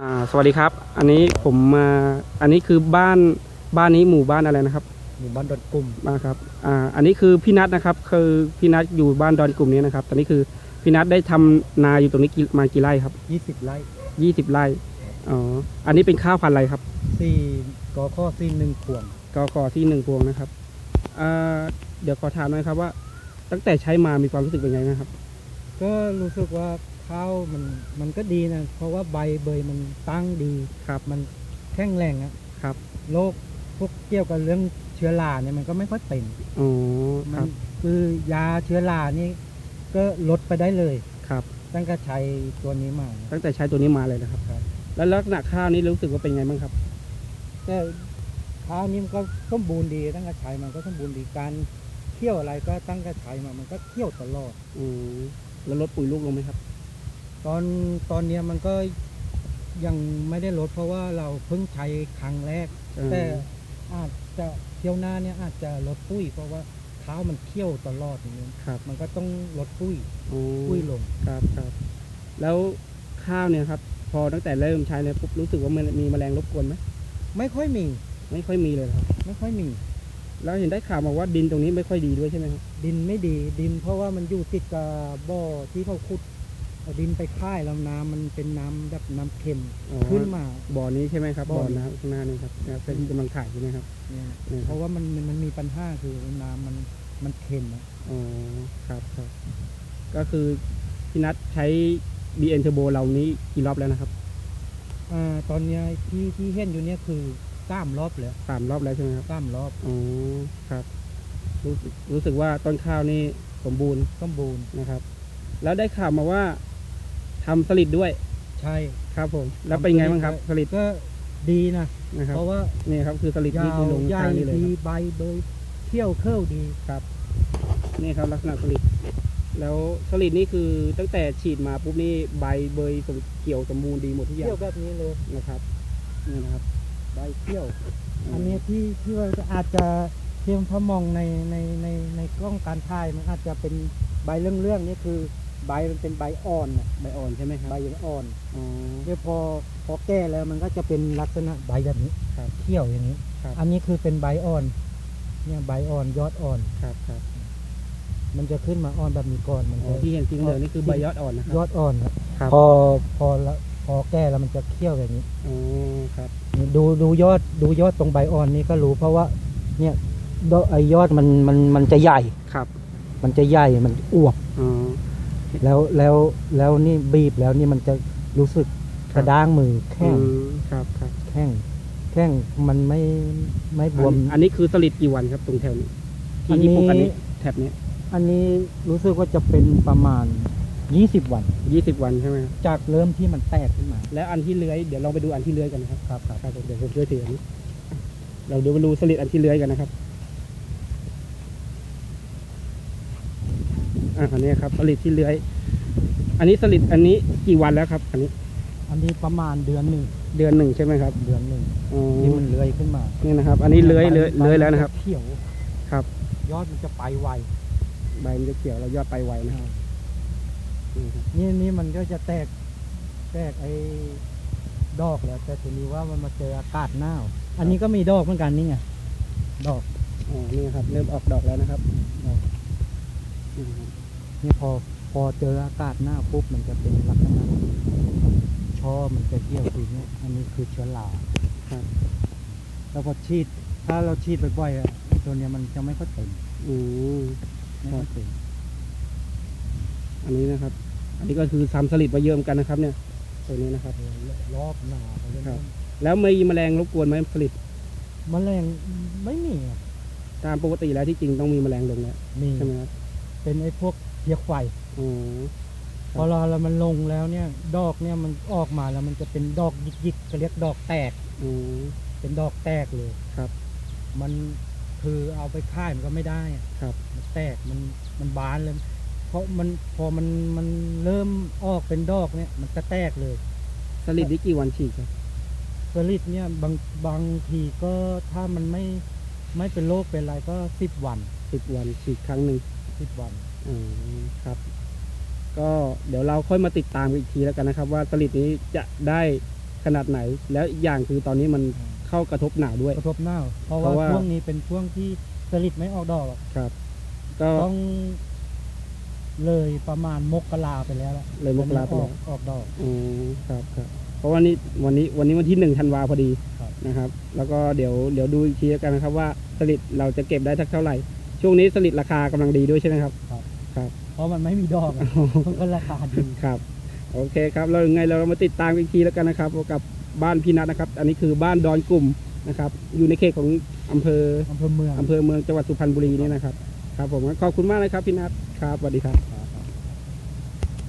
อ่าสวัสดีครับ อันนี้ผมมาอันนี้คือบ้านบ้านนี้หมู่บ้านอะไรนะครับ หมู่บ้านดอนกลุ่มมาครับอ่าอันนี้คือพี่นัทนะครับ คือพี่นัทอยู่บ้านดอนกลุ่มนี้นะครับ ตอนนี้คือพี่นัทได้ทำนาอยู่ตรงนี้กี่มากี่ไร่ครับ20ไร่ยี่สิบไร่อ๋ออันนี้เป็นข้าวพันธุ์อะไรครับ4กอข้อซีหนึ่งขวงกกที่หนึ่งพวงนะครับอ่าเดี๋ยวขอถามหน่อยครับว่า ตั้งแต่ใช้มามีความรู้สึกเป็นไงบ้างครับ ก็รู้สึกว่า ข้าวมันมันก็ดีนะ เพราะว่าใบเบยมันตั้งดีครับ มันแข็งแรงอะครับโรคพวกเกี่ยวกับเรื่องเชื้อราเนี่ยมันก็ไม่ค่อยเป็นอ๋อคมัรับ คือยาเชื้อรานี่ก็ลดไปได้เลยครับ ตั้งแต่ใช้ตัวนี้มา ตั้งแต่ใช้ตัวนี้มาเลยนะครับ ครับ แล้วลักษณะข้าวนี้รู้สึกว่าเป็นไงบ้างครับก็ข้าวนี้มันก็สมบูรณ์ดีตั้งแต่ใช้มันก็สมบูรณ์ดีการเคี่ยวอะไรก็ตั้งแต่ใช้มามันก็เคี่ยวตลอดอืมแล้วลดปุ๋ยลูกลงไหมครับ ตอนตอนเนี้ยมันก็ยังไม่ได้ลดเพราะว่าเราเพิ่งใช้ครั้งแรกเออแต่อาจจะเที่ยวหน้าเนี่ยอาจจะลดปุ้ย เพราะว่าเท้ามันเคี่ยวตลอดอย่างนี้ครับมันก็ต้องลดปุ้ยอ๋อปุ้ยลง ครับครับแล้วข้าวเนี่ยครับ พอตั้งแต่เริ่มใช้เนี่ยปุ๊บรู้สึกว่ามันมีแมลงรบกวนไหมไม่ค่อยมี ไม่ค่อยมีเลยเหรอครับไม่ค่อยมี แล้วเห็นได้ข่าวมาว่าดินตรงนี้ไม่ค่อยดีด้วยใช่ไหมครับดินไม่ดีดินเพราะว่ามันอยู่ติดกับบ่อที่เขาขุด เอาดินไปค่ายแล้วน้ำมันเป็นน้ำแบบน้ำเค็มอ๋อ ขึ้นมา บ่อนี้ใช่ไหมครับบ่บ่ออนี้ น้ำข้างหน้านี่ครับเนี่ยเป็นกำลังถ่ายอยู่นะครับเนี่ยนี่คเพรับราะว่ามันมันมันมีปัญหาคือน้ำมันมันเค็มอะอ๋อครับครับ ก็คือพี่นัทใช้ BN Turbo เรานี้กี่รอบแล้วนะครับอ่าตอนเนี้ยที่ที่เห็นอยู่เนี่ยคือสามรอบแล้วสามรอบแล้วใช่ไหมครับสามรอบอ๋อครับ รู้สึกรู้สึกว่าต้นข้าวนี่สมบูรณ์สมบูรณ์นะครับ แล้วได้ข่าวมาว่า ทำสลิดด้วยใช่ครับผม แล้วเป็นไงบ้างครับสลิดก็ดีนะนะครับเพราะว่านี่ครับคือสลิดยาที่วที่ลงใหญ่ทางนี้เลยดีครับใบเบยเที่ยวเครื่ยวดีนี่ครับลักษณะสลิดแล้วสลิดนี่คือตั้งแต่ฉีดมาปุ๊บนี่ใบเบยสมเขียวสมบูรณ์ดีหมดทุกอเที่ย่ายวงแบบนี้เลยนะครับนี่นะครับใบเที่ยว อันนี้ที่ที่ว่าอาจจะเทียมพอมองในในในในกล้องการถ่ายมันอาจจะเป็นใบเรื่องเรื่องๆนี่คือ ใบมันเป็นใบอ่อนน่ะใบอ่อนใช่ไหมครับใบยังอ่อนอ๋อเดี๋ยวพอพอแก่แล้วมันก็จะเป็นลักษณะใบแบบนี้ครับเที่ยวอย่างนี้ ครับ อันนี้คือเป็นใบอ่อน เนี่ยใบอ่อนยอดอ่อน ครับครับมันจะขึ้นมาอ่อนแบบนี้ก่อนมันอ๋อจะที่เห็นสีเหลืองนี่คือใบยอดอ่อนนะคยรับอดอ่อนครับครับพอพอละพอแก่แล้วมันจะเคี้ยวแบบนี้ อ๋อครับนี่ดูดูยอดดูยอดตรงใบอ่อนนี่ก็รู้เพราะว่า เนี่ยดอกไอยอดมันมันมันจะใหญ่ ครับ มันจะใหญ่มันอวบอ๋อ แล้วแล้วแล้วนี่บีบแล้วนี่มันจะรู้สึกครับกระด้างมือแข้งอืมครับครับแข้งแข้งมันไม่ไม่บวมอันอันนี้คือสลิดกี่วันครับตรงแถวนี้อัที่นนี้ที่ปลูกอันนี้แถบนี้ อันนี้รู้สึกว่าจะเป็นประมาณ20วันยี่สิบวันใช่ไหมครับจากเริ่มที่มันแตกขึ้นมา แล้วอันที่เลื้อยเดี๋ยวลองไปดูอันที่เลื้อยกันนะครับครับครับครับผมเดี๋ยวผมช่วยถืออันนี้เราดูไปดูสลิดอันที่เลื้อยกันนะครับ อ่าอันนี้ครับสลิดที่เลื้อย อันนี้สลิดอันนี้กี่วันแล้วครับ อันนี้อันนี้ประมาณเดือนหนึ่งเดือนหนึ่งใช่ไหมครับเดือนหนึ่งอ๋อที่มันเลื้อยขึ้นมานี่นะครับ อันนี้เลื้อยเลื้อยใบเลื้อยแล้วนะครับ มัจเขียวครับ ยอดมันจะไปไวใบมันจะเขียวแล้วยอดไปไวนะครับนี่ครับนี่นี่มันก็จะแตก แตกไอ้ดอกแล้ว แต่ทีนี้ว่ามันมาเจออากาศหนาวอันนี้ก็มีดอกเหมือนกันนี่ไงดอก อ๋อนี่ครับ เริ่มออกดอกแล้วนะครับดอกนี่ครับ นี่พอพอเจออากาศหนาวปุ๊บมันจะเป็นลักษณะช่อมันจะเกี่ยวทีเนี้ยอันนี้คือเชื้อราครับแล้วพอฉีด ถ้าเราฉีดบ่อยๆอะไอ้ตัวเนี้ยมันจะไม่ค่อยเต็มอืมไม่ค่อยเต็มอันนี้นะครับ อันนี้ก็คือซ้ำสลิดมาเยอะเหมือนกันนะครับ เนี่ย ตัวนี้นะครับ รอบหนาไปเรื่อยครับ แล้วมีแมลงรบกวนไหมสลิดๆแมลงไม่มีอะตามปกติแล้วที่จริงต้องมีแมลงลงแล้วมีใช่ไหมครับเป็นไอ้พวก เพียกไฟอ๋อพอเราเรามันลงแล้วเนี่ย ดอกเนี่ยมันออกมาแล้วมันจะเป็นดอกยิกๆก็เรียกดอกแตกอ๋อเป็นดอกแตกเลยครับ มันคือเอาไปค่ายมันก็ไม่ได้อะครับ มันแตกมันมันบานเลย เพราะมันพอมันมันเริ่มออกเป็นดอกเนี่ย มันก็แตกเลยสลิดนี่กี่วันฉีดครับ สลิดเนี่ยบางบางทีก็ถ้ามันไม่ไม่เป็นโรคเป็นอะไรก็สิบวัน สิบวันฉีดครั้งหนึ่ง สิบวันอ๋อครับ ก็เดี๋ยวเราค่อยมาติดตามกันอีกทีแล้วกันนะครับ ว่าสลิดนี้จะได้ขนาดไหน แล้วอีกอย่างคือตอนนี้มันเข้ากระทบหนาวด้วย กระทบหน้าเพราะเพราะว่าว่า ช่วงนี้เป็นช่วงที่สลิดไม่ออกดอกหรอกครับ ก็ต้อง เลยประมาณมกราไปแล้วล่ะเลยมกราไปอแล้อกวออกดอก อืมครับครับเพราะว่านี่วันนี้วันนี้วันที่หนึ่งธันวาพอดีครับ นะครับ แล้วก็เดี๋ยวเดี๋ยวดูอีกทีแล้วกันนะครับว่าสลิดเราจะเก็บได้สักเท่าไหร่ ช่วงนี้สลิดราคากำลังดีด้วยใช่ไหมครับ เพราะมันไม่มีดอกอะมันก็ราคาดีครับ โอเคครับเรายังไงเรามาติดตามอีกทีแล้วกันนะครับ กับบ้านพี่นัทนะครับ อันนี้คือบ้านดอนกลุ่มนะครับ อยู่ในเขตของอำเภออำเภอเมือง อำเภอเมืองจังหวัดสุพรรณบุรีนี่นะครับ ครับผมขอบคุณมากนะครับพี่นัทครับสวัสดีครับค